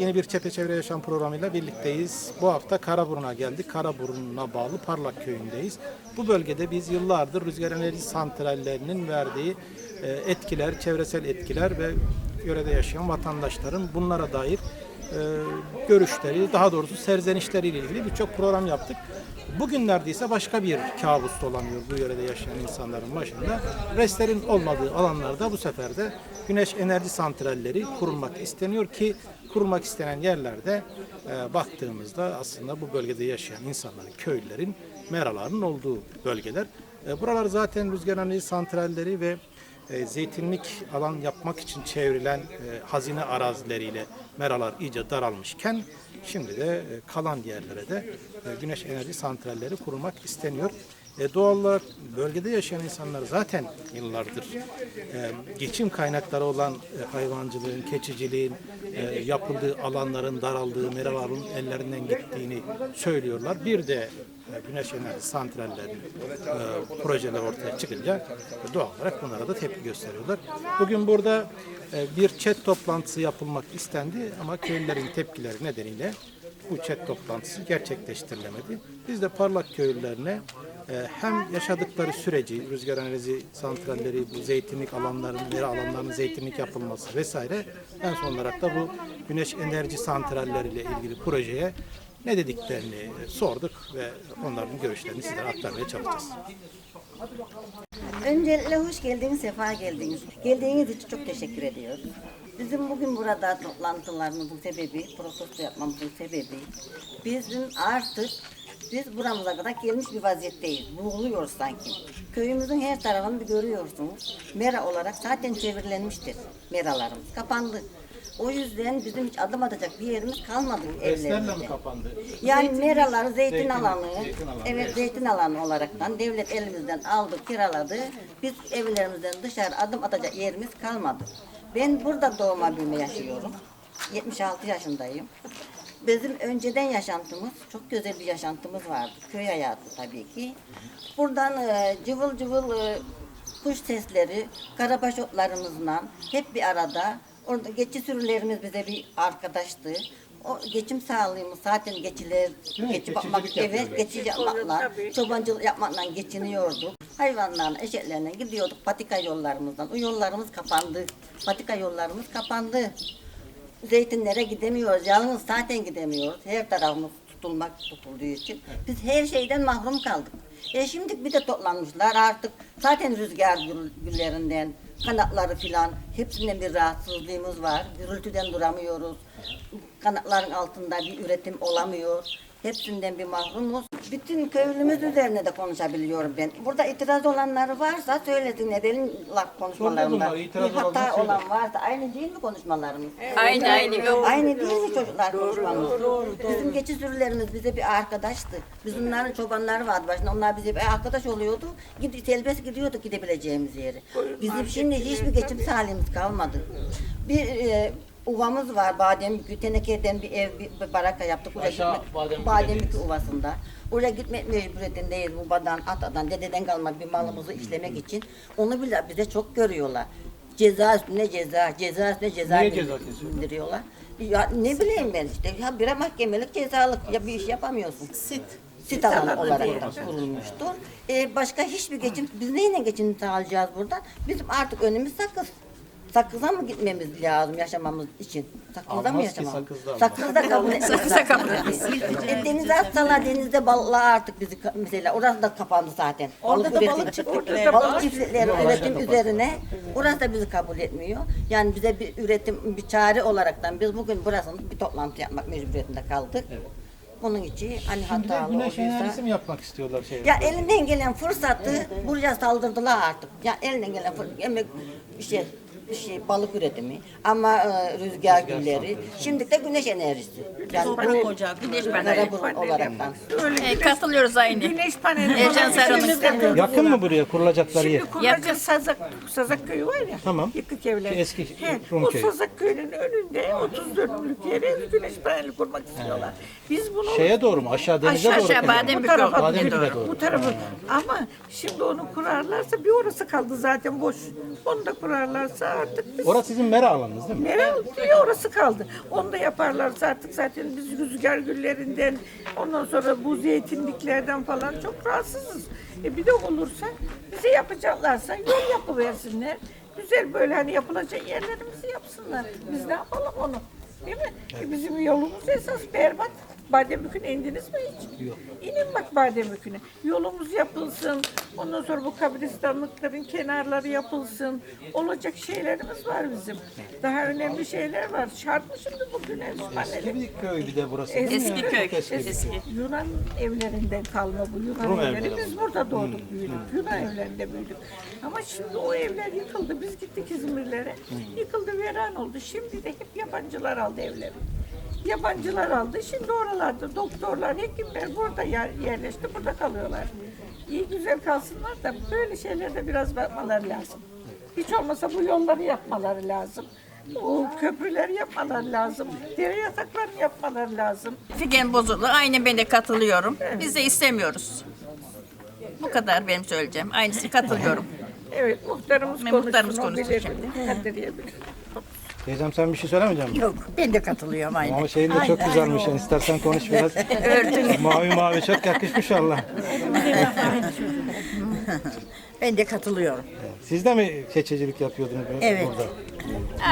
Yeni bir Çepeçevre Yaşam programıyla birlikteyiz. Bu hafta Karaburun'a geldik. Karaburun'a bağlı Parlak Köyü'ndeyiz. Bu bölgede biz yıllardır rüzgar enerji santrallerinin verdiği e, etkiler, çevresel etkiler ve yörede yaşayan vatandaşların bunlara dair e, görüşleri, daha doğrusu serzenişleriyle ilgili birçok program yaptık. Bugünlerde ise başka bir kabus dolanıyor bu yörede yaşayan insanların başında. Restlerin olmadığı alanlarda bu sefer de güneş enerji santralleri kurulmak isteniyor ki kurulmak istenen yerlerde e, baktığımızda aslında bu bölgede yaşayan insanların, köylülerin, meraların olduğu bölgeler. E, buralar zaten rüzgar enerji santralleri ve e, zeytinlik alan yapmak için çevrilen e, hazine arazileriyle meralar iyice daralmışken şimdi de e, kalan yerlere de e, güneş enerji santralleri kurulmak isteniyor. E, doğal olarak bölgede yaşayan insanlar zaten yıllardır e, geçim kaynakları olan e, hayvancılığın, keçiciliğin e, yapıldığı alanların daraldığı, meraların ellerinden gittiğini söylüyorlar. Bir de e, güneş enerji santrallerinin e, projeler ortaya çıkınca e, doğal olarak bunlara da tepki gösteriyorlar. Bugün burada e, bir chat toplantısı yapılmak istendi ama köylülerin tepkileri nedeniyle bu chat toplantısı gerçekleştirilemedi. Biz de parlak köylülerine hem yaşadıkları süreci, rüzgar enerji santralleri, bu zeytinlik alanların, mera alanlarının zeytinlik yapılması vesaire en son olarak da bu güneş enerji santralleriyle ilgili projeye ne dediklerini sorduk ve onların görüşlerini sizlere aktarmaya çalışacağız. Öncelikle hoş geldiniz, sefa geldiniz. Geldiğiniz için çok teşekkür ediyoruz. Bizim bugün burada toplantılarımızın sebebi, protesto yapmamızın sebebi, bizim artık biz buramıza kadar gelmiş bir vaziyetteyiz. Boğuluyoruz sanki. Köyümüzün her tarafını görüyorsunuz. Mera olarak zaten çevrilenmiştir meralarımız. Kapandı. O yüzden bizim hiç adım atacak bir yerimiz kalmadı evlerimizde. kapandı? Yani meraları zeytin, Zeytin- alanı, zeytin alanı, evet, evet. zeytin alanı olaraktan devlet elimizden aldı, kiraladı. Biz evlerimizden dışarı adım atacak yerimiz kalmadı. Ben burada doğma büyüme yaşıyorum. 76 yaşındayım. Bizim önceden yaşantımız, çok güzel bir yaşantımız vardı. Köy hayatı tabii ki. Buradan e, cıvıl cıvıl e, kuş sesleri, karabaş otlarımızla hep bir arada. Orada geçi sürülerimiz bize bir arkadaştı. O geçim sağlığımız zaten geçiler, mi? geçi Geçicilik bakmak, evet yapıyorduk. geçici yapmakla, çobancılık yapmakla geçiniyorduk. Hayvanlarla, eşeklerle gidiyorduk patika yollarımızdan. O yollarımız kapandı. Patika yollarımız kapandı. Zeytinlere gidemiyoruz. Yalnız zaten gidemiyoruz. Her tarafımız tutulmak tutulduğu için. Biz her şeyden mahrum kaldık. E şimdi bir de toplanmışlar artık. Zaten rüzgar gül- güllerinden, kanatları filan hepsinden bir rahatsızlığımız var. Gürültüden duramıyoruz. Kanatların altında bir üretim olamıyor. Hepsinden bir mahrumuz. Bütün köylümüz üzerine de konuşabiliyorum ben. Burada itiraz olanları varsa söylesin edelim laf konuşmalarında. Bir hata olan varsa aynı değil mi konuşmalarımız? Aynı aynı. Aynı değil mi çocuklar konuşmamız? Bizim geçi sürülerimiz bize bir arkadaştı. Biz onların çobanları vardı başında. Onlar bize bir arkadaş oluyordu. Gid serbest gidiyorduk gidebileceğimiz yere. Bizim şimdi hiçbir geçim sağlığımız kalmadı. Bir e, uvamız var Bademkü. Tenekeden bir ev, bir, bir baraka yaptık. Aşağı Bademkü'deyiz. Bademkü Uvası'nda. Oraya gitmek mecburiyetindeyiz babadan, atadan, dededen kalma bir malımızı işlemek için. Onu bile bize çok görüyorlar. Ceza üstüne ceza, ceza üstüne ceza Niye ceza kesiyorlar? bindiriyorlar. Ya ne bileyim ben işte. Ya bire mahkemelik cezalık ya bir iş yapamıyorsun. Sit. Sit alanı olarak da kurulmuştur. Ee, başka hiçbir geçim, biz neyle geçim sağlayacağız buradan? Bizim artık önümüz sakız. Sakıza mı gitmemiz lazım yaşamamız için? Sakızda mı Almaz ki yaşamamız? sakızda kabul etmemiz Sakızda kabul e, denize atsalar denizde balıklar artık bizi ka- mesela orası da kapandı zaten. Orada da üretim- balık çiftlikleri balık çiftlikleri üretim üzerine orası da bizi kabul etmiyor. Yani bize bir üretim bir çare olaraktan biz bugün burasında bir toplantı yapmak mecburiyetinde kaldık. Bunun için hani Şimdi de hatalı güneş enerjisi olduysa mi yapmak istiyorlar şey? ya elinden gelen fırsatı buraya saldırdılar artık. Ya elinden gelen fırsat, emek şey, şey balık üretimi ama e, rüzgar gülleri. Şimdi de güneş enerjisi. Yani ocağı, güneş paneli. Olaraktan. E, katılıyoruz aynı. Güneş paneli. Ercan Sarı'nın Yakın mı buraya kurulacakları yer? Şimdi Kurmaca Sazak, Sazak köyü var ya. Tamam. Yıkık evler. Eski He, Rum o köyü. Sazak köyünün önünde 30 dönümlük yere güneş paneli kurmak istiyorlar. Biz bunu Şeye doğru mu? Aşağı denize aşağı, doğru. aşağı mu? Badem- bu tarafa Bademkü'ye doğru. doğru. Bu tarafa. Ama şimdi onu kurarlarsa bir orası kaldı zaten boş. Onu da kurarlarsa artık biz Orası sizin mera alanınız değil mi? Nereye diyor orası kaldı. Onu da yaparlarsa artık zaten biz rüzgar güllerinden ondan sonra bu zeytinliklerden falan çok rahatsızız. E bir de olursa bize yapacaklarsa yol yapıversinler. Güzel böyle hani yapılacak yerlerimizi yapsınlar. Biz ne yapalım onu? Değil mi? E bizim yolumuz esas berbat. Bademükü'ne indiniz mi hiç? Yok. İnin bak Bademükü'ne. Yolumuz yapılsın. Ondan sonra bu kabristanlıkların kenarları yapılsın. Olacak şeylerimiz var bizim. Daha önemli şeyler var. Şart mı şimdi bugün Eski bir köy bir de burası. değil mi? Eski Çok köy. eski bir Eski. Yunan evlerinden kalma bu Yunan Rum evleri. evleri Biz burada doğduk büyüdük. Yunan evlerinde büyüdük. Ama şimdi o evler yıkıldı. Biz gittik İzmirlere. Yıkıldı, veran oldu. Şimdi de hep yabancılar aldı evleri. Yabancılar aldı. Şimdi oralarda doktorlar, hekimler burada yer, yerleşti. Burada kalıyorlar. İyi güzel kalsınlar da böyle şeylerde biraz bakmaları lazım. Hiç olmasa bu yolları yapmaları lazım. O köprüleri yapmaları lazım. Dere yataklarını yapmaları lazım. Figen bozuldu. Aynen ben de katılıyorum. Biz de istemiyoruz. Bu kadar benim söyleyeceğim. Aynısı katılıyorum. Evet, muhtarımız konuşsun. muhtarımız konuşsun bilir. şimdi. Teyzem sen bir şey söylemeyecek misin? Yok ben de katılıyorum aynı. Ama şeyin de çok güzelmiş. Yani istersen konuş biraz. mavi mavi çok yakışmış Allah. Ben de katılıyorum. Siz de mi keçecilik yapıyordunuz Evet. burada?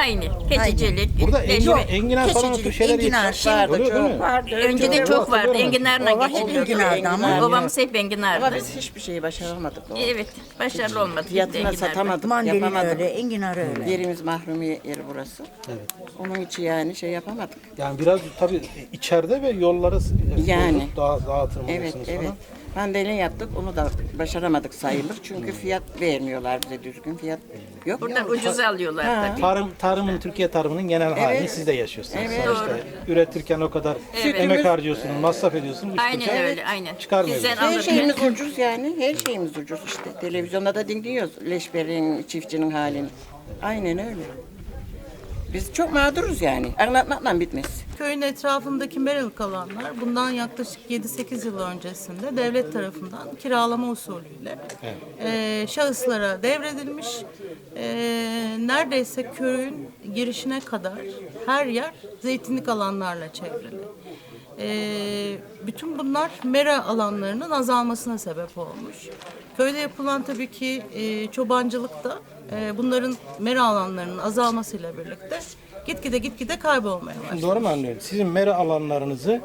Aynı. Keçicilik. Burada enginar, enginar falan o tür şeyler enginar, yetişiyor. Oluyor değil mi? Vardı. Önce de çok vardı. Enginarla Ova hep geçiniyordu. enginardı ama. Babamız hep enginardı. Ama biz hiçbir şeyi başaramadık. O Evet. Başarılı olmadı. Biz de Fiyatına satamadık, Mandalina yapamadık. öyle, enginar öyle. Yerimiz mahrumiye yeri burası. Evet. Onun için yani şey yapamadık. Yani biraz tabii içeride ve yolları Yani. daha daha Evet, evet. falan. Mandalina yaptık, onu da başaramadık sayılır. Çünkü fiyat vermiyorlar bize düzgün fiyat. Yok. Buradan ucuza alıyorlar tabii. Tarım, tarımın, Türkiye tarımının genel halini siz de yaşıyorsunuz. Evet. Sonuçta üretirken o kadar emek harcıyorsunuz, masraf ediyorsunuz. üst Aynen üste öyle. Aynen. Çıkarmıyoruz. Bizden Her alırken şeyimiz ucuz yani. Her şeyimiz ucuz işte. Televizyonda da dinliyoruz leşberin, çiftçinin halini. Aynen öyle. Biz çok mağduruz yani. Anlatmakla bitmez. Köyün etrafındaki meralık alanlar bundan yaklaşık 7-8 yıl öncesinde devlet tarafından kiralama usulüyle eee, şahıslara devredilmiş. Eee, neredeyse köyün girişine kadar her yer zeytinlik alanlarla çevrili. Eee, bütün bunlar mera alanlarının azalmasına sebep olmuş. Köyde yapılan tabii ki eee çobancılıkta eee, bunların mera alanlarının azalmasıyla birlikte gitgide gitgide kaybolmaya başladı. Doğru mu anlıyorum? Sizin mera alanlarınızı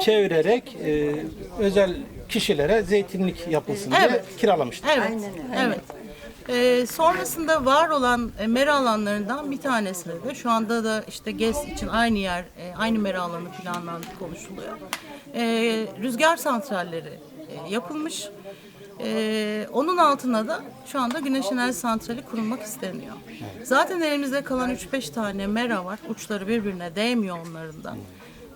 çevirerek e, özel kişilere zeytinlik yapılsın diye Evet. kiralamışlar. Evet. Evet. Ee, sonrasında var olan e, mera alanlarından bir tanesine de şu anda da işte GES için aynı yer, e, aynı mera alanı planlandı konuşuluyor. Ee, rüzgar santralleri e, yapılmış. Ee, onun altına da şu anda güneş enerji santrali kurulmak isteniyor. Zaten elimizde kalan 3-5 tane mera var. Uçları birbirine değmiyor onların da.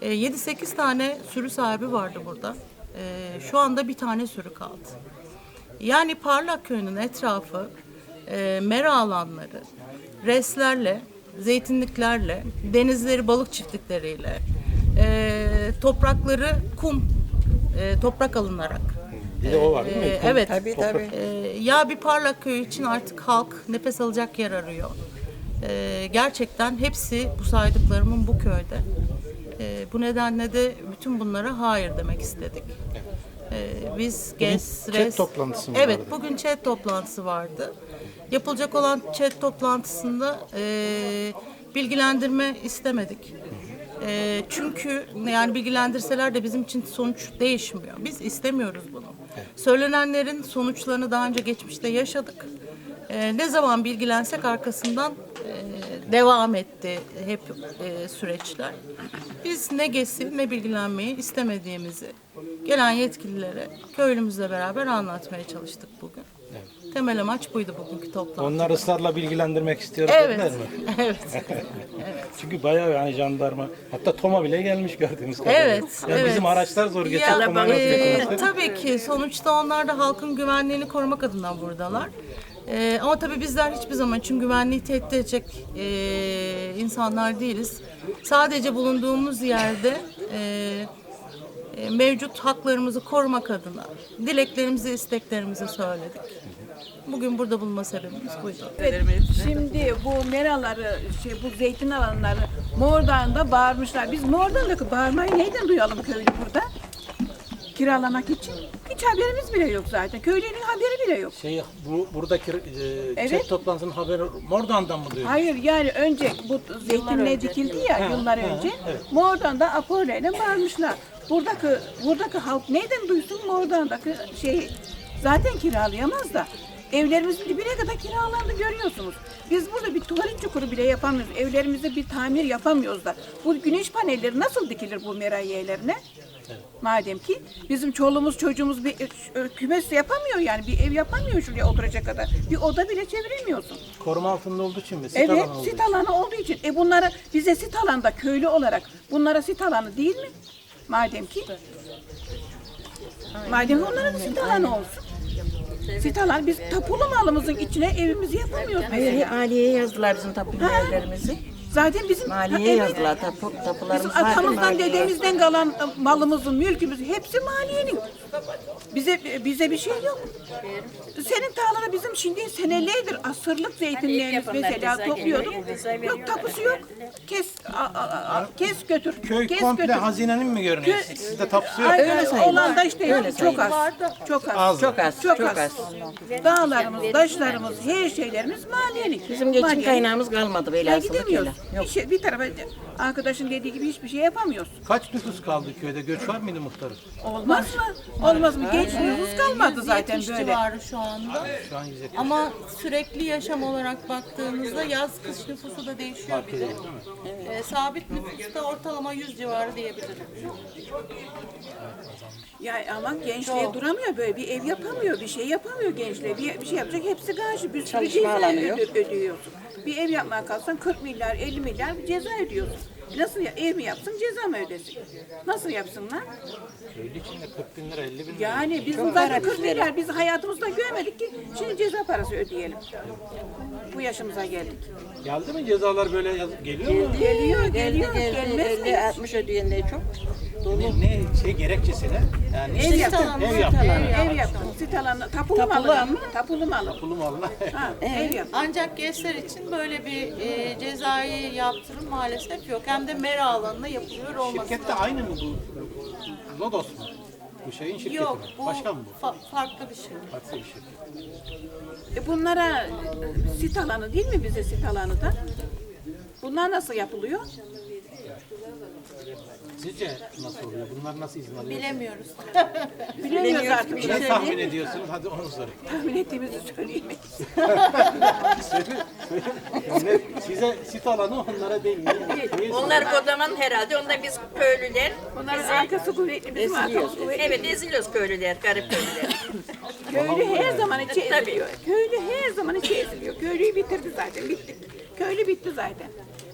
Ee, 7-8 tane sürü sahibi vardı burada. Ee, şu anda bir tane sürü kaldı. Yani Parlak Köyü'nün etrafı e, mera alanları, reslerle, zeytinliklerle, denizleri balık çiftlikleriyle, e, toprakları kum, e, toprak alınarak. Bir de o var değil mi? E, evet. Tabii tabii. E, ya bir Parlak Köyü için artık halk nefes alacak yer arıyor. E, gerçekten hepsi bu saydıklarımın bu köyde. E, bu nedenle de bütün bunlara hayır demek istedik. E, biz GES, chat toplantısı mı Evet, vardı? bugün chat toplantısı vardı. Yapılacak olan chat toplantısında e, bilgilendirme istemedik. E, çünkü yani bilgilendirseler de bizim için sonuç değişmiyor. Biz istemiyoruz bunu. Söylenenlerin sonuçlarını daha önce geçmişte yaşadık. E, ne zaman bilgilensek arkasından e, devam etti hep e, süreçler. Biz ne GES'i ne bilgilenmeyi istemediğimizi gelen yetkililere köylümüzle beraber anlatmaya çalıştık bugün. Temel amaç buydu bugünkü toplantı. Onlar ısrarla bilgilendirmek istiyoruz Evet. dediler mi? Evet. Çünkü bayağı yani jandarma hatta Toma bile gelmiş gördüğümüz kadarıyla. Evet, Yani evet. Bizim araçlar zor Ya. Toma nasıl e, tabii ki sonuçta onlar da halkın güvenliğini korumak adına buradalar. E, ama tabii bizler hiçbir zaman için güvenliği tehdit edecek e, insanlar değiliz. Sadece bulunduğumuz yerde e, mevcut haklarımızı korumak adına dileklerimizi, isteklerimizi söyledik. Bugün burada bulunma sebebimiz buydu. Evet, şimdi bu meraları, şey, bu zeytin alanları Mordan'da bağırmışlar. Biz Mordan'daki bağırmayı neyden duyalım köylü burada? Kiralamak için. Hiç haberimiz bile yok zaten. Köylünün haberi bile yok. Şey bu buradaki e, Evet. chat toplantısının haberi Mordan'dan mı duyuyorsunuz? Hayır yani önce bu zeytinle dikildi ya yıllar önce. Mordan'da Apollo ile bağırmışlar. Buradaki buradaki halk neyden duysun Mordan'daki şey zaten kiralayamaz da. Evlerimizin dibine kadar kiralandı görüyorsunuz. Biz burada bir tuvalet çukuru bile yapamıyoruz. Evlerimizde bir tamir yapamıyoruz da. Bu güneş panelleri nasıl dikilir bu merayiyelerine? Madem ki bizim çoluğumuz çocuğumuz bir e, kümes yapamıyor yani bir ev yapamıyor şuraya oturacak kadar. Bir oda bile çeviremiyorsun. Koruma altında olduğu için mi? Sit Evet, alanı olduğu sit için. olduğu için. E bunlara bize sit alanda köylü olarak bunlara sit alanı değil mi? Madem ki. Madem onlara da sit alanı olsun. Sit alanı biz tapulu malımızın içine evimizi yapamıyoruz Hayır. Aliye'ye yazdılar bizim tapu yerlerimizi. Zaten bizim Maliye'ye evet, yazdılar tapu, Bizim tapularımız vardı. atamızdan Maliye'ye dedemizden kalan malımızın, mülkümüz hepsi maliyenin. Bize bize bir şey yok. Senin tarlada bizim şimdi senelerdir asırlık zeytinlerimiz mesela topluyorduk. Yok tapusu yok. Kes a, a, a, kes götür. Köy kes komple götür. hazinenin mi görünüyor? Kö- Sizde tapusu yok. Ay, Öyle ay, sayılır. Olan da işte Öyle çok az. Çok az. Çok az, Çok, az. Dağlarımız, taşlarımız, her şeylerimiz maliyenin. Bizim geçim Maliyenin. kaynağımız kalmadı Ya velhasılı gidemiyoruz. Bir, şey, bir tarafa arkadaşın dediği gibi hiçbir şey yapamıyoruz. Kaç nüfus kaldı köyde? Göç var mıydı muhtarım? Olmaz mı? Olmaz mı? Genç nüfus kalmadı zaten 170 böyle. civarı şu anda. Şu an yüzde Ama sürekli yaşam olarak baktığımızda yaz kış nüfusu da değişiyor bir de. Ee, sabit nüfusta ortalama 100 civarı diyebilirim. Ya ama gençliğe duramıyor böyle bir ev yapamıyor, bir şey yapamıyor gençliğe. Bir, bir şey yapacak hepsi karşı bir sürü Çalışma ceza ödüyorsun. Bir ev yapmaya kalksan 40 milyar, 50 milyar bir ceza ödüyorsun. Nasıl ya, ev mi yapsın, ceza mı ödesin? Nasıl yapsınlar? Köylü için de 40 bin lira 50 bin lira. Yani biz para 40 bizlere. milyar biz hayatımızda görmedik ki şimdi ceza parası ödeyelim. Bu yaşımıza geldik. Geldi mi cezalar böyle yaz- geliyor mu? Geliyor, Geldi geliyor, geldi gelmez mi? 50 60 ödeyenler çok. Ne, ne şey gerekçesi ne? Yani Ev yaptım. ev yaptım. Ev yaptım. Sit alanı, tapulu, Tapulu malı. Tapulu malı. Alına. Ha, ev yaptım. Ancak gençler için böyle bir e, cezai yaptırım maalesef yok. Hem de mera alanına yapılıyor olması. Şirkette aynı mı bu? Lodos mu? Bu şeyin şirketi Yok mi? bu Başka mı bu? fa- farklı bir şey. Farklı bir şirket. E bunlara sit alanı değil mi bize sit alanı da? Bunlar nasıl yapılıyor? Sizce nasıl oluyor? Bunlar nasıl izin alıyor? Bilemiyoruz. Bilemiyoruz artık. Ne tahmin ediyorsunuz? Hadi onu sorayım. Tahmin ettiğimizi söyleyemeyiz. Söyle, söyle. Ne- Size sit alanı onlara değil. Niye? Niye Onlar kodaman herhalde. Onda biz köylüler. Bunların bizi- arkası kuvvetli, bizim arkamız kuvvetli. Evet eziliyoruz köylüler, garip köylüler. Köylü her zaman içi Tabii. eziliyor. Köylü her zaman içi eziliyor. Köylüyü bitirdi zaten, bitti. Köylü bitti zaten.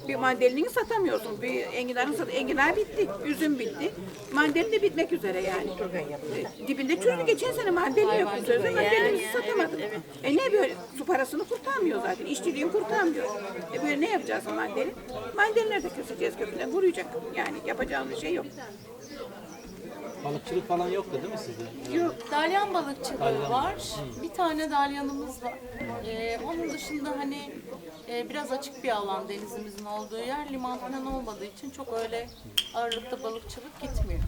Bir mandalinini satamıyorsun. Bir enginarın sat enginar bitti. Üzüm bitti. Mandalin de bitmek üzere yani. E, Dibinde çürüdü. Geçen sene mandalina yok. Sözde mandalinimizi satamadık. E ne böyle? Su parasını kurtarmıyor zaten. İşçiliğin kurtarmıyor. E böyle ne yapacağız mandalin? Mandalinleri de keseceğiz kökünden. Kuruyacak. Yani yapacağımız şey yok. Balıkçılık falan yoktu değil mi sizde? Yok. Dalyan balıkçılığı var. Bir tane dalyanımız var. Ee, onun dışında hani e, biraz açık bir alan denizimizin olduğu yer. Liman falan olmadığı için çok öyle ağırlıkta balıkçılık gitmiyor.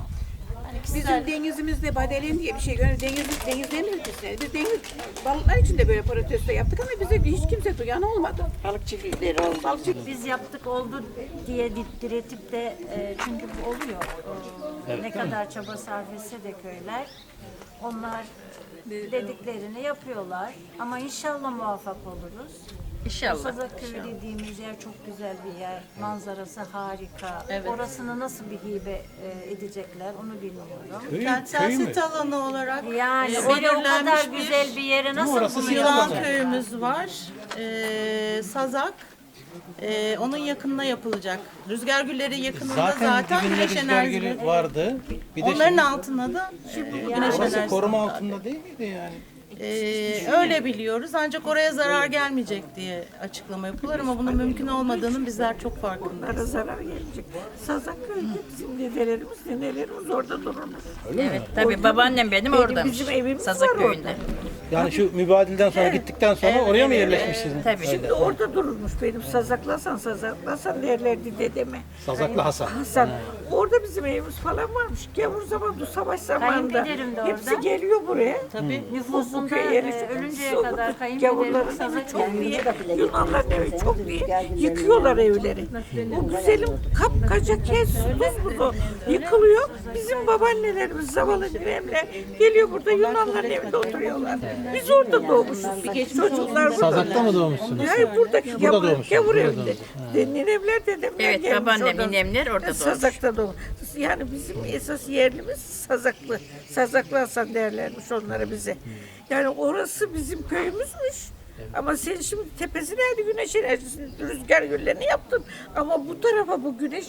Hani kişisel Bizim denizimizde badelen diye bir şey görüyoruz. Deniz, denizlerin ülkesinde. Biz deniz balıklar için de böyle protesto yaptık ama bize hiç kimse duyan olmadı. Balık çiftlikleri oldu. Balıkçı Biz yaptık oldu diye di- diretip de e, çünkü bu oluyor. Ne kadar çaba sarf etse de köyler onlar dediklerini yapıyorlar. Ama inşallah muvaffak oluruz. İnşallah. Sazak Köyü dediğimiz yer çok güzel bir yer. Manzarası harika. Orasını nasıl bir hibe e, edecekler onu bilmiyorum. Köy, kentsel köy mü? sit alanı olarak Yani e, oraya o belirlenmiş kadar bir güzel bir yere nasıl orası bunu Yılan köyümüz var. Ee, Sazak. Ee, onun yakınına yapılacak. Rüzgar gülleri yakınında zaten, Zaten, dibinde güneş rüzgar enerjisi. gülü vardı. Bir de Onların şimdi altında da güneş orası enerjisi. koruma altında değil miydi yani? Ee, öyle biliyoruz ancak oraya zarar gelmeyecek diye açıklama yapılır ama bunun mümkün olmadığının bizler çok farkındayız. Onlara zarar gelecek. Sazak köyü bizim dedelerimiz, nenelerimiz orada dururmuş. Evet tabii babaannem benim orada. bizim evimiz Sazak var köyünde. orada. Yani şu mübadilden sonra gittikten sonra oraya mı yerleşmişsiniz? Tabii. Şimdi orada dururmuş benim sazaklasan sazaklasan derlerdi dedeme. Sazaklı Hasan. Hasan. Orada bizim evimiz falan varmış. Gavur zamanında, savaş zamanında. Kayınpederim de Hepsi geliyor buraya. Tabii. Nüfusunda köye yerleşti. e, ölünceye kadar oldunuz. kayınpederim Gavurların evi sazak çok diye, bile Yunanların evi çok diye yıkıyorlar evleri. O güzelim kapkaca kes, tuz buzu yıkılıyor. Bizim babaannelerimiz, zavallı ninemler geliyor burada Yunanların evinde oturuyorlar. Biz orada doğmuşuz. Çocuklar burada. Sazak'ta mı doğmuşsunuz? Hayır buradaki Burada gavur, doğmuşsunuz, gavur evinde. ninemler dedemler Evet, gelmiş babaannem, oradan. ninemler orada doğmuş. Sazak'ta doğmuş. Yani bizim esas yerlimiz Sazaklı. Sazaklı Hasan derlermiş onlara bize. Yani orası bizim köyümüzmüş. Ama sen şimdi tepesine hadi güneş enerjisini, rüzgar güllerini yaptın. Ama bu tarafa, bu güneş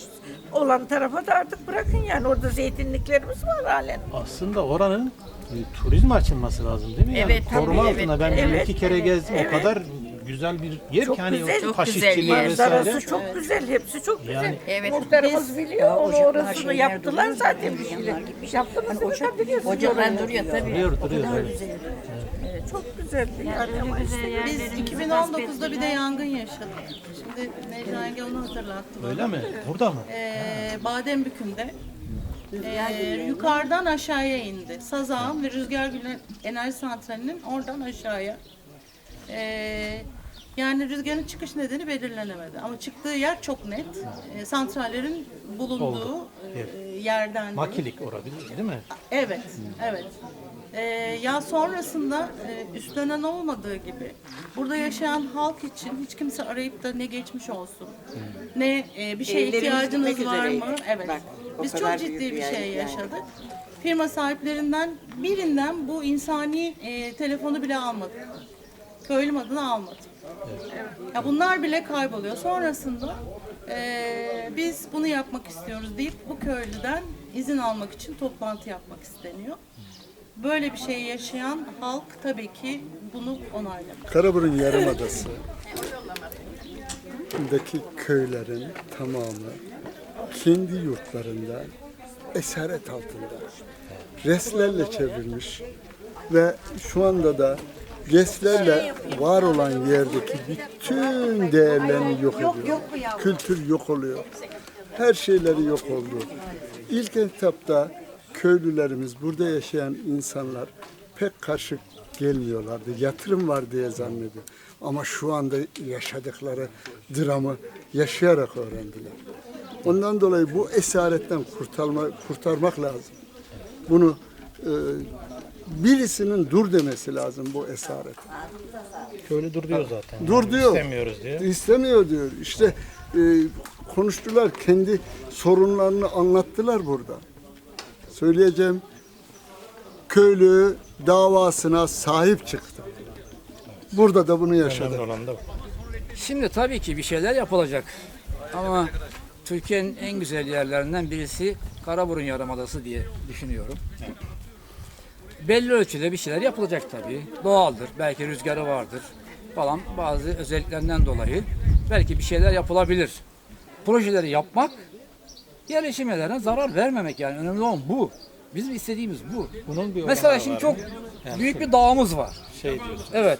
olan tarafa da artık bırakın yani. Orada zeytinliklerimiz var halen. Aslında oranın e, turizme açılması lazım değil mi? Yani Evet, tabii, koruma evet, altında ben bir evet, iki kere evet, gezdim. evet. O kadar güzel bir yer Çok ki hani güzel. Çok taş güzel işçiliği yer. vesaire. Manzarası çok güzel, hepsi çok güzel. Yani- Evet. Muhtarımız biliyor, onu orasını yaptılar duruyor, zaten bir şeyler. Yaptınız mı da biliyorsunuz. Ocaklar duruyor tabii. Duruyor duruyor. evet. Çok güzeldi yani. Ama güzel Biz yerlerimizi 2019'da bir de yangın yaşadık. Şimdi Necla Yenge onu hatırlattı. Öyle mi? Burada mı? Ee, Badembükü'nde ee, yukarıdan aşağıya indi. Sazağın ve Rüzgar Gülü Enerji Santrali'nin oradan aşağıya. Ee, yani rüzgarın çıkış nedeni belirlenemedi. Ama çıktığı yer çok net. Ee, santrallerin bulunduğu e, yerden. Makilik olabilir değil mi? Evet, evet. Ee, ya sonrasında e, üstlenen olmadığı gibi burada yaşayan halk için hiç kimse arayıp da ne geçmiş olsun, ne e, bir şeye Evlerimiz ihtiyacınız bitmek var üzereydi. mı? Evet. Bak, o Biz çok kadar ciddi büyük bir bir şey yani. yaşadık. Firma sahiplerinden birinden bu insani e, telefonu bile almadık. Köylüm adını almadık. Ya bunlar bile kayboluyor. Sonrasında eee, biz bunu yapmak istiyoruz deyip bu köylüden izin almak için toplantı yapmak isteniyor. Böyle bir şey yaşayan halk tabii ki bunu onaylamıyor. Karaburun Yarımadası daki köylerin tamamı kendi yurtlarında esaret altında reslerle çevrilmiş ve şu anda da reslerle var olan yerdeki bütün değerlerini yok ediyor. Kültür yok oluyor. Her şeyleri yok oldu. İlk etapta köylülerimiz, burada yaşayan insanlar pek karşı gelmiyorlardı. Yatırım var diye zannediyor. Ama şu anda yaşadıkları dramı yaşayarak öğrendiler. Ondan dolayı bu esaretten kurtarma, kurtarmak lazım. Bunu e, birisinin dur demesi lazım bu esaret. Köylü dur diyor zaten. Dur diyor. İstemiyoruz diyor. İstemiyor diyor. İşte e, konuştular, kendi sorunlarını anlattılar burada. Söyleyeceğim, köylü davasına sahip çıktı. Burada da bunu yaşadı. Şimdi tabii ki bir şeyler yapılacak. Ama Türkiye'nin en güzel yerlerinden birisi Karaburun Yarımadası diye düşünüyorum. Belli ölçüde bir şeyler yapılacak tabii. Doğaldır. Belki rüzgarı vardır falan bazı özelliklerinden dolayı belki bir şeyler yapılabilir. Projeleri yapmak yerleşimlerine zarar vermemek yani önemli olan bu. Bizim istediğimiz bu. Bunun bir Mesela şimdi çok mı? büyük bir dağımız var. Şey diyorsun. Evet.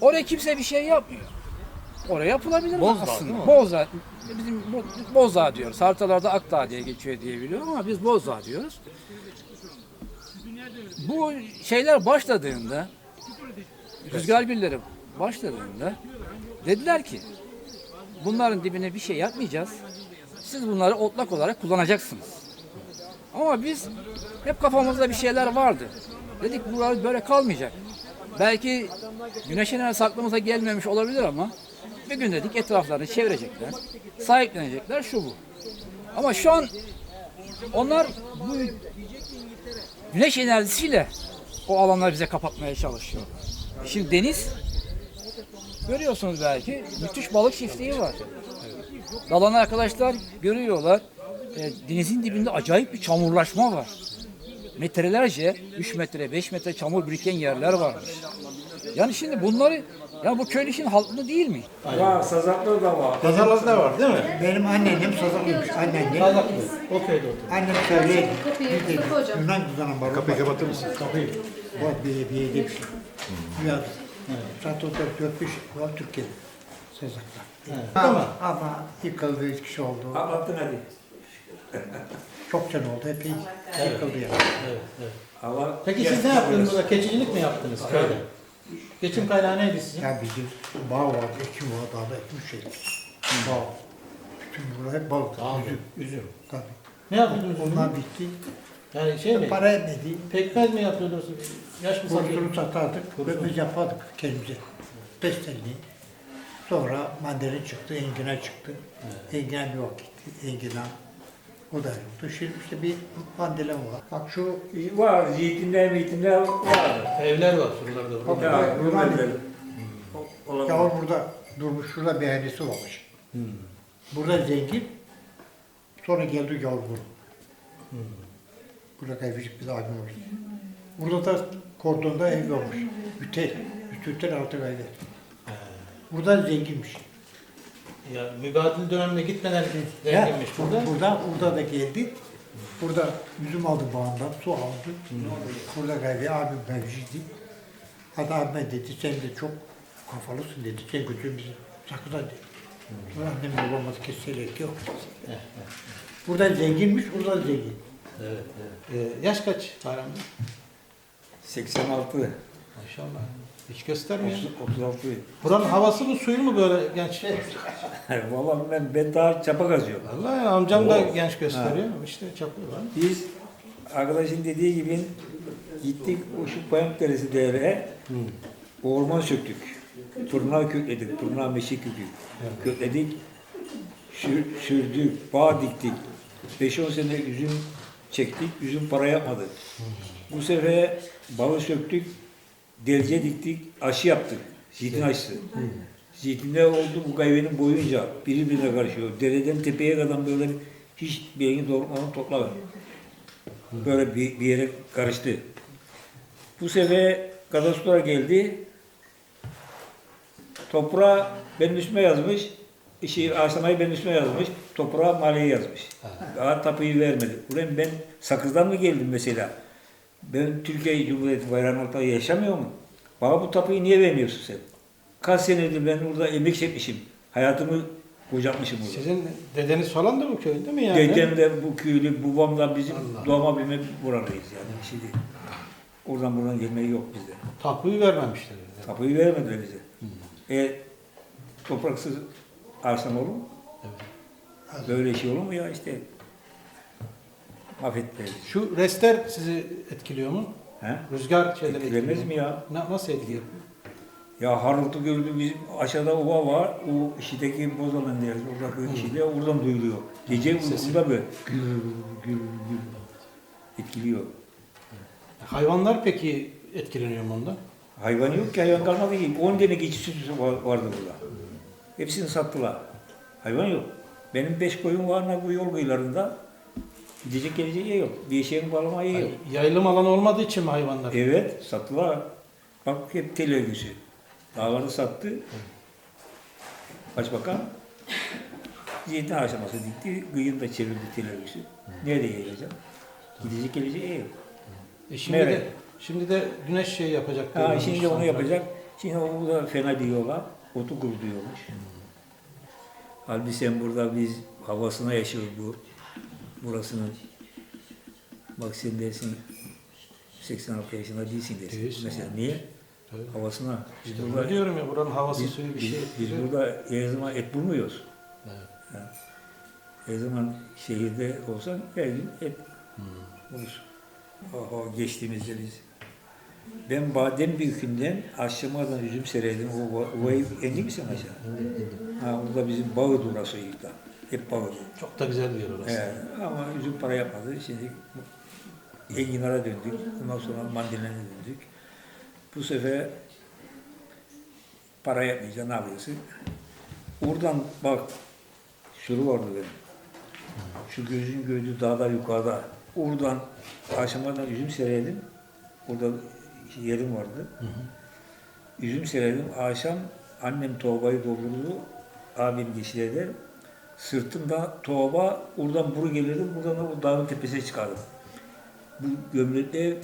Oraya kimse bir şey yapmıyor. Oraya yapılabilir Bozdağ aslında. Bozdağ. Bizim Bo- Bozdağ diyoruz. Haritalarda Akdağ diye geçiyor diye biliyorum ama biz Bozdağ diyoruz. Bu şeyler başladığında rüzgar gülleri başladığında dediler ki bunların dibine bir şey yapmayacağız. Siz bunları otlak olarak kullanacaksınız. Ama biz hep kafamızda bir şeyler vardı. Dedik buralar böyle kalmayacak. Belki güneş enerjisi aklımıza gelmemiş olabilir ama bir gün dedik etraflarını çevirecekler, sahiplenecekler şu bu. Ama şu an onlar bu güneş enerjisiyle o alanları bize kapatmaya çalışıyor. Şimdi deniz görüyorsunuz belki müthiş balık çiftliği var. Dalan arkadaşlar görüyorlar. E, denizin dibinde acayip bir çamurlaşma var. Metrelerce 3 metre 5 metre çamur biriken yerler varmış. Yani şimdi bunları ya bu köylü işin halkını değil mi? Var, sazaklı da var. Pazarlık da var değil mi? Benim anneannem sazaklıymış, anneannem. Pazarlık. O köyde oturuyor. Annem söyleydi. Biz de Yunan kuzanan var. Kapıyı kapatır mısın? Kapıyı. Bak bir bir bir. Biraz. Satıldı dökmüş var Türkiye'de. Sazaklar. Ama Ama yıkıldı, üç kişi oldu. Anlattın hadi. Çok sene oldu, epey yıkıldı yani. Allah peki siz ne yaptınız burada? Keçicilik mi yaptınız köyde? Geçim kaynağı neydi sizin? Ya bizim bağ vardı, ekim vardı, dağda ekmiş şeydik. Bağ. Bütün burada hep balık. Üzüm. Üzüm. Tabii. Ne yapıyordunuz? Onlar üzümü? bitti. Yani şey mi? Para etmedi. Pekmez mi yapıyordunuz? Yaş mı satıyordunuz? satardık ve biz yapardık kendimize. Bestelini. Sonra mandalin çıktı, enginar çıktı. Enginar bir vakit, enginar. O da yoktu. Şimdi işte bir mandalin var. Bak şu var, zeytinler, meytinler var. Evler var şuralarda. Bak, burada. bak, Nurhani, Olan- Yavur burada durmuş, şurada bir ailesi olmuş. Burada zengin, sonra geldi yavur burada. Burada kaybedik bir abim olmuş. Burada da kordonda ev olmuş. Ütel, üstten altı gayret. Burada zenginmiş. Ya mübadil dönemine gitmeden zenginmiş burada. Burada, burada da geldi. Burada üzüm aldı bağından, su aldı. Burada gayri abim mevciydi. Hatta abime dedi, sen de çok kafalısın dedi, sen götür bizi sakıza dedi. Sonra annem babama keserek yok. Burada zenginmiş, burada zengin. Evet, evet. Ee, yaş kaç Bayramda? 86, Maşallah. Hiç göstermiyor. 36. Buranın havası mı suyu mu böyle genç? Vallahi ben, ben daha çapa kazıyorum. Vallahi ya, amcam da genç gösteriyor. İşte çapıyorlar. Biz arkadaşın dediği gibi gittik o şu Payam Deresi devreye orman söktük. Fırına kökledik, fırına meşe kökü. Kökledik, sür, sürdük, bağ diktik. 5-10 sene üzüm çektik, üzüm para yapmadı. Bu sefer balı söktük, delce diktik, aşı yaptık. Zeytin aşısı. Zeytinler oldu bu gayvenin boyunca birbirine karışıyor. Dereden tepeye kadar böyle hiç bir yerini doğrultmadan toplar. Böyle bir, bir yere karıştı. Bu sefer kadastro geldi. Toprağa benim üstüme yazmış. İşi ağaçlamayı benim üstüme yazmış. Toprağa maliye yazmış. Daha tapuyu vermedi. Ulan ben Sakız'dan mı geldim mesela? Ben Türkiye Cumhuriyeti bayrağının altında yaşamıyor mu? Bana bu tapuyu niye vermiyorsun sen? Kaç senedir ben burada emek çekmişim. Hayatımı kocatmışım burada. Sizin dedeniz falan da bu köyde mi yani? Dedem de bu köylü, babam da bizim doğma büyüme buralıyız yani. Şimdi oradan buradan gelmeyi yok bizde. Tapuyu vermemişler. Tapuyu vermediler bize. E topraksız arsan olur mu? Böyle şey olur mu ya işte? Mahvettiler bizi. Şu rester sizi etkiliyor mu? He? Rüzgar şeyleri Etkilemez etkiliyor mi ya? Na- nasıl etkiliyor? Ya harıltı gördü bizim aşağıda ova var. O işiteki bozalan deriz. Oradaki işi de oradan duyuluyor. Gece uykusunda böyle gül gül gül etkiliyor. Hayvanlar peki etkileniyor mu ondan? Hayvan yok ki hayvan kalmadı ki. 10 tane var- vardı burada. Hepsini sattılar. Hayvan yok. Benim 5 koyun var bu yol kıyılarında. Gidecek gelecek yer yok. Eşeğin bağlama yeri yok. Yayılım alanı olmadığı için mi hayvanlar? Evet sattılar. Bak hep tel örgüsü. Dağları sattı. Başbakan zeytin aşaması dikti. Kıyını da çevirdi tel örgüsü. Nerede yayılacak? Gidecek gelecek yer yok. E şimdi Nereye? de şimdi de güneş şey yapacak. Ha, şimdi onu sanki. yapacak. Şimdi onu da fena diyorlar. Otu kur diyormuş. Halbuki sen burada biz havasına yaşıyoruz bu burasının. Bak sen dersin 86 yaşında değilsin dersin. Değilsin Mesela niye? Havasına. Biz İşte burada, diyorum ya buranın havası biz, suyu bir biz, şey. biz burada her zaman et bulmuyoruz. Ha. Her zaman şehirde olsan her gün et bulursun. O, o geçtiğimizde biz ben badem büyükünden aşamadan üzüm sereydim. O o- ovayı indi misin aşağı? Ha, orada bizim bağıdı orası yıkta. Hep. Çok da güzel bir yer orası. Ee, ama üzüm para yapmadı. Şimdi enginara döndük. Ondan sonra mandalina döndük. Bu sefer para yapmayacağız. Ne yapıyorsun? Oradan bak şuru vardı benim. Şu gözün gördüğü dağda yukarıda. Oradan aşamadan üzüm sereydim. Orada yerim vardı. Üzüm sereydim. Akşam annem torbayı doldurdu. Abim geçilerde. Sırtımda torba, oradan buru gelirdim. Buradan da o dağın tepesine çıkardım. Bu gömlekte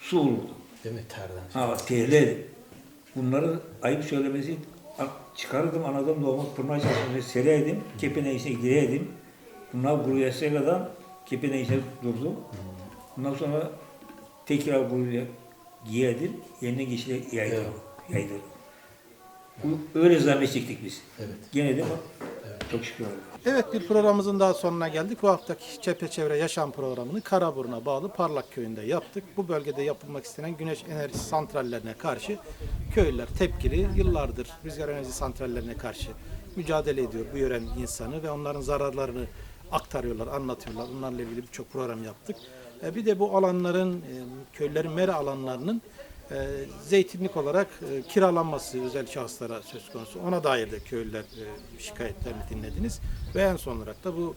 su olurdu. Değil mi? Terden. Ha tehlikeli. Bunları ayıp söylemesi çıkarırdım anadan doğma kurmaya çalışmayı sereydim. Kepine içine gireydim. Bunlar buraya seladan kepine içine durdu. Ondan sonra tekrar buraya giyerdim. Yerine geçire yaydım. Yaydım. Bu, öyle zahmet çektik biz. Evet. Gene de bak, çok şükür. Evet bir programımızın daha sonuna geldik. Bu haftaki Çepeçevre Yaşam programını Karaburun'a bağlı Parlak Köyü'nde yaptık. Bu bölgede yapılmak istenen güneş enerjisi santrallerine karşı köylüler tepkili. Yıllardır rüzgar enerji santrallerine karşı mücadele ediyor bu yören insanı ve onların zararlarını aktarıyorlar, anlatıyorlar. Bunlarla ilgili birçok program yaptık. E, Bir de bu alanların, e, köylülerin mera alanlarının e, zeytinlik olarak e, kiralanması özel şahıslara söz konusu. Ona dair de köylüler e, şikayetlerini dinlediniz. Ve en son olarak da bu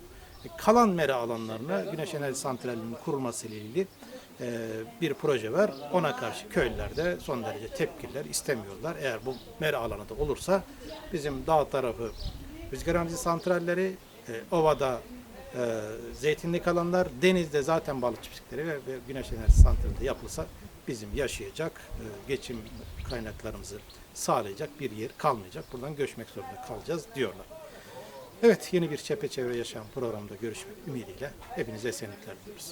kalan mera alanlarına güneş enerji santralinin kurulması ile ilgili e, bir proje var. Ona karşı köylüler de son derece tepkiler istemiyorlar. Eğer bu mera alanı da olursa bizim dağ tarafı rüzgar enerji santralleri, ovada zeytinlik alanlar, denizde zaten balık çiftlikleri ve, ve güneş enerji santrali de yapılsa bizim yaşayacak, e, geçim kaynaklarımızı sağlayacak bir yer kalmayacak. Buradan göçmek zorunda kalacağız diyorlar. Evet yeni bir çepeçevre yaşam programında görüşmek ümidiyle hepinize esenlikler diliyoruz.